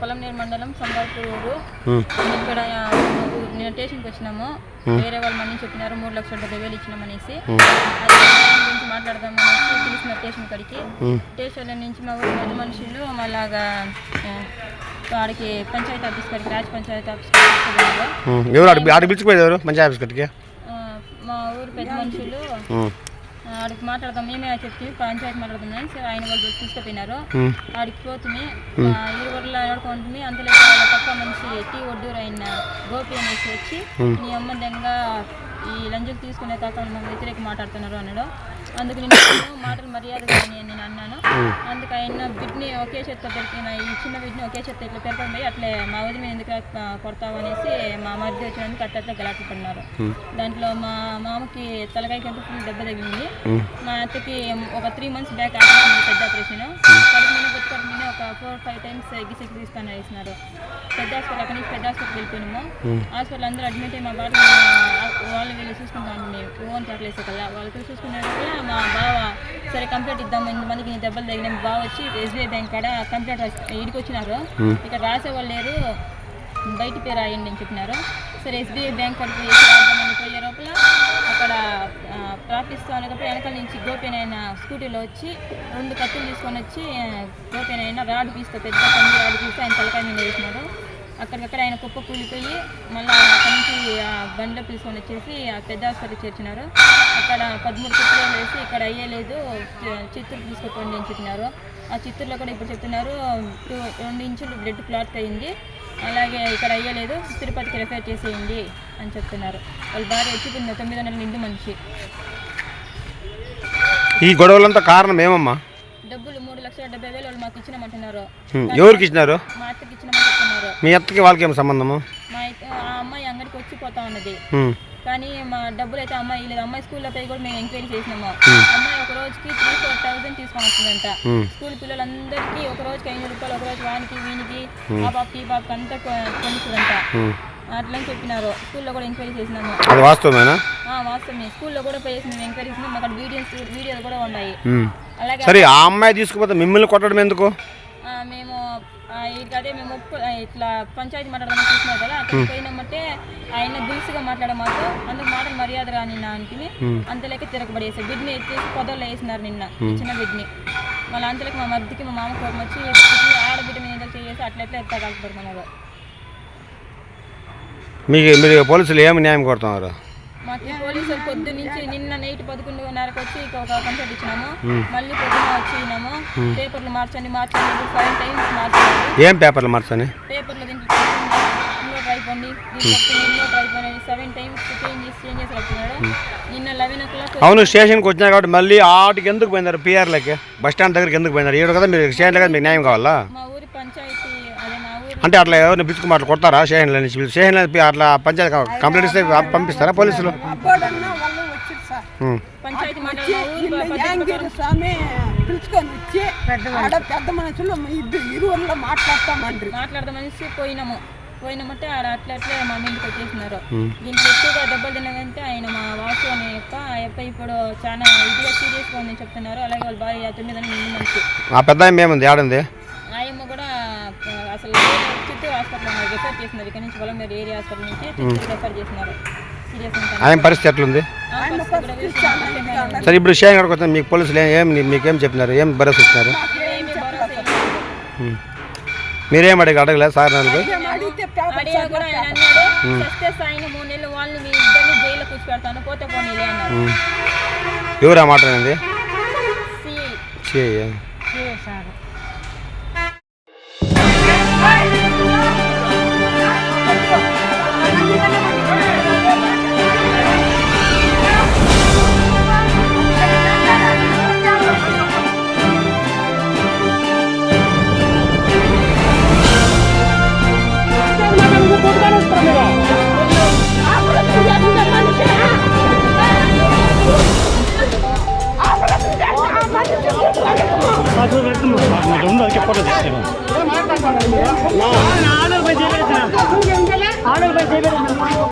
పొలంనేరు మండలం సంబాపూర్ ఊరు. ఇక్కడ నేను స్టేషన్కి వచ్చినాము. వేరే వాళ్ళు మనీ చెప్పినారు మూడు లక్షల డెబ్బై వేలు ఇచ్చినామనేసి. గురించి మాట్లాడదామనేసి పిలిచిన స్టేషన్ కాడికి. స్టేషన్ నుంచి మా ఊరి పెద్ద మనుషులు అలాగా వాడికి పంచాయతీ ఆఫీస్ కాడికి రాజ్ పంచాయతీ ఆఫీస్ కాడికి. ఎవరు ఆడ పిలిచిపోయారు పంచాయత్ ఆఫీస్ ఆ, మా ఊరి పెద్ద మనుషులు. ఆడికి మాట్లాడదాం మేమే చెప్తే పంచాయతీ మాట్లాడుతున్నాం సరే ఆయన వాళ్ళు తీసుకుపోయినారు. ఆడికి పోతుంది ఇరువురులో ఆడుకుంటుంది వాళ్ళ పక్క మనిషి టీ ఒడ్డూరు అయిన గోపి అనేసి వచ్చి నీ అమ్మ దెంగ ఈ లంజకు తీసుకునే కాక మా వ్యతిరేక మాట్లాడుతున్నారు అన్నాడు. అందుకు నేను మాటలు మర్యాద కానీ నేను అన్నాను. అందుకు ఆయన బిడ్ని ఒకే చేత్తో పెరిగిన ఈ చిన్న బిడ్ని ఒకే చేత్తో ఇట్లా పెరగడం పోయి అట్లే మా వదిన మీద ఎందుకు కొడతావు అనేసి మా మరిది వచ్చినందుకు అట్లా గలాట్లు పడినారు. దాంట్లో మా మామకి తలకాయకి ఎంత ఫుల్ దెబ్బ తగిలింది. మా అత్తకి ఒక త్రీ మంత్స్ బ్యాక్ ఆపరేషన్ పెద్ద ఆపరేషన్ కడుపు మీద కొత్త కడుపు మీద ఒక ఫోర్ ఫైవ్ టైమ్స్ ఎగ్గిసి తీసుకొని వేసినారు పెద్ద హాస్పిటల్ అక్కడి నుంచి పెద్ద హాస్పిటల్కి వెళ్ళిపోయినాము. హాస్పిటల్ అందరూ అడ్మిట్ అయ్యి మా బాట వాళ్ళు వీళ్ళు చూసుకుంటాను మేము ఓన్ ట్యాక్లేసే కదా వాళ్ళకి చూసుకున్నారు కూడా మా బావ సరే కంప్లైంట్ ఇద్దాము ఇంతమందికి నీ దెబ్బలు తగిన బావ వచ్చి ఎస్బీఐ బ్యాంక్ కాడ కంప్లైంట్ ఇడికి వచ్చినారు. ఇక్కడ రాసేవాళ్ళు లేరు బయట పేరు రాయండి అని చెప్పినారు. సరే ఎస్బీఐ బ్యాంక్ కాడికి వేసి రాద్దామని పోయే లోపల అక్కడ ప్రార్థిస్తూ అనేటప్పుడు వెనకాల నుంచి గోపినైన స్కూటీలో వచ్చి రెండు కత్తులు తీసుకొని వచ్చి గోపినైన రాడ్ పీస్తో పెద్ద పంది రాడ్ పీస్తో ఆయన తలకాయ మీద వేసినాడు. అక్కడికక్కడ ఆయన కుప్ప కూలిపోయి మళ్ళీ అక్కడి నుంచి బండ్లో పిలుచుకొని వచ్చేసి ఆ పెద్ద హాస్పిటల్ చేర్చినారు. అక్కడ పదమూడు చిత్రాలు వేసి ఇక్కడ అయ్యలేదు చిత్తూరు తీసుకుపోండి అని చెప్పినారు. ఆ చిత్తూరులో కూడా ఇప్పుడు చెప్తున్నారు టూ- రెండు ఇంచులు బ్లడ్ క్లాట్ అయింది. అలాగే ఇక్కడ అయ్యలేదు తిరుపతికి రెఫర్ చేసేయండి. అని చెప్తున్నారు వాళ్ళ భార్య వచ్చి తొమ్మిది వందల నిండు మనిషి. ఈ గొడవలంతా కారణం ఏమమ్మా? డబ్బులు మూడు లక్షల డెబ్బై వేలు వాళ్ళు మాకు ఇచ్చినామంటున్నారు. ఎవరికి ఇచ్చినారు? మా అత్తకి ఇచ్చినామని చెప్తున్నారు మీ అత్తకి వాళ్ళకి ఏం సంబంధము? మా ఆ అమ్మాయి అంగడికి వచ్చి పోతా ఉన్నది. కానీ మా డబ్బులు అయితే అమ్మాయి లేదు అమ్మాయి స్కూల్లో పోయి కూడా మేము ఎంక్వైరీ చేసినాము. అమ్మాయి ఒక రోజుకి త్రీ ఫోర్ థౌసండ్ తీసుకొని వస్తుందంట స్కూల్ పిల్లలందరికీ ఒక రోజుకి ఐదు రూపాయలు ఒక రోజు వానికి వీనికి ఆ బాబుకి ఈ బాబుకి అంతా కొనుస్తుందంట ఉమ్. అట్లని చెప్పినారు. స్కూల్లో కూడా ఎంక్వైరీ చేసినాము. అది వాస్తవమేనా? ఆ, వాస్తవమే. స్కూల్లో కూడా పోయి మేము ఎంక్వైరీ చేసినాం అక్కడ వీడియోస్ వీడియోలు కూడా ఉన్నాయి. అలాగే సరే ఆ అమ్మాయి తీసుకుపోతే మిమ్మల్ని కొట్టడం ఎందుకు? ఆ, మేము ఆ, అదే మేము ఒప్పు ఆ, ఇట్లా పంచాయతీ మాట్లాడదామని చూసినారు కదా అక్కడ పోయినామంటే ఆయన దిల్సుగా మాట్లాడే మాకు అందుకు మాటలు మర్యాద రాని నా అంటిని అంతలేక తిరగబడేసారు బిడ్ని ఎత్తేసి పొదల్లో వేసినారు నిన్న ఈ చిన్న బిడ్ని. మళ్ళీ అంతలోకి మా మర్దికి మా మామ కోపం వచ్చి "ఇది ఆడబిడ్డ మీద ఏదో చేసి అట్లా ఎట్లా ఎత్తగలుగుతున్నారు మీకు మీరు పోలీసులు ఏమి న్యాయం కోరుతున్నారు? మాకు పోలీసులు పొద్దు నుంచి నిన్న నైట్ పదకొండున్నరకు వచ్చి ఇక ఒక కంప్లైంట్ ఇచ్చినాము. మళ్ళీ పొద్దున వచ్చినాము పేపర్లు మార్చండి మార్చండి ఫైవ్ టైమ్స్ మార్చండి ఏం పేపర్లు మార్చని? పేపర్లో దీంట్లో ఇంట్లో ట్రై పండి దీంట్లో ఇంట్లో ట్రై పండి సెవెన్ టైమ్స్ చేంజ్ చేసి చేంజ్ చేసి వస్తున్నాడు నిన్న లెవెన్ ఓ క్లాక్ అవును స్టేషన్కి వచ్చినా కాబట్టి మళ్ళీ ఆటికి ఎందుకు పోయినారు? పిఆర్లకి బస్ స్టాండ్ దగ్గరికి ఎందుకు పోయినారు? ఈడ కదా మీరు స్టేషన్లో కదా మీకు న్యాయం కావాలా? మా ఊరి పంచాయతీ అంటే అట్లా ఎవరిని పిచ్చుకు మాటలు కొడతారా? స్టేషన్లో నుంచి స్టేషన్లో అట్లా పంచాయతీ కంప్లైంట్ ఇస్తే పంపిస్తారా పోలీసులు? స్వామి పిలుచుకొని వచ్చి ఆడ పెద్ద మనుషులు ఇద్దరు ఇరువురులో మాట్లాడతామండ్రి. మాట్లాడదామనేసి పోయినాము. పోయినామంటే ఆడ అట్లా అట్లే మా ఇంటికి వచ్చేసినారు. దీంట్లో ఎక్కువగా దెబ్బలు తిన్నదంటే ఆయన మా వాసు అనే యొక్క ఆ యొక్క ఇప్పుడు చాలా ఇదిగా సీరియస్గా ఉందని చెప్తున్నారు. అలాగే వాళ్ళ భార్య తొమ్మిది మనిషి ఆ పెద్ద ఏముంది? ఆడుంది? రిఫర్ చేసినారు ఇక్కడ నుంచి పొలం ఏరియా హాస్పిటల్ నుంచి చిత్తూరు రిఫర్ చేసినారు సీరియస్ ఉంటాను ఆయన పరిస్థితి ఎట్లుంది? సరే ఇప్పుడు కాడికి వస్తే మీకు పోలీసులు ఏం ఏం మీకేం చెప్పినారు ఏం భరోసా. ఉమ్. మీరేం అడిగి అడగలేదు సార్ నన్ను? అడిగితే పేపర్ అడిగా కూడా ఆయన అన్నాడు సస్తే సాయిన మూడు నెలలు వాళ్ళని మీ ఇద్దరిని జైల్లో కూర్చోబెడతాను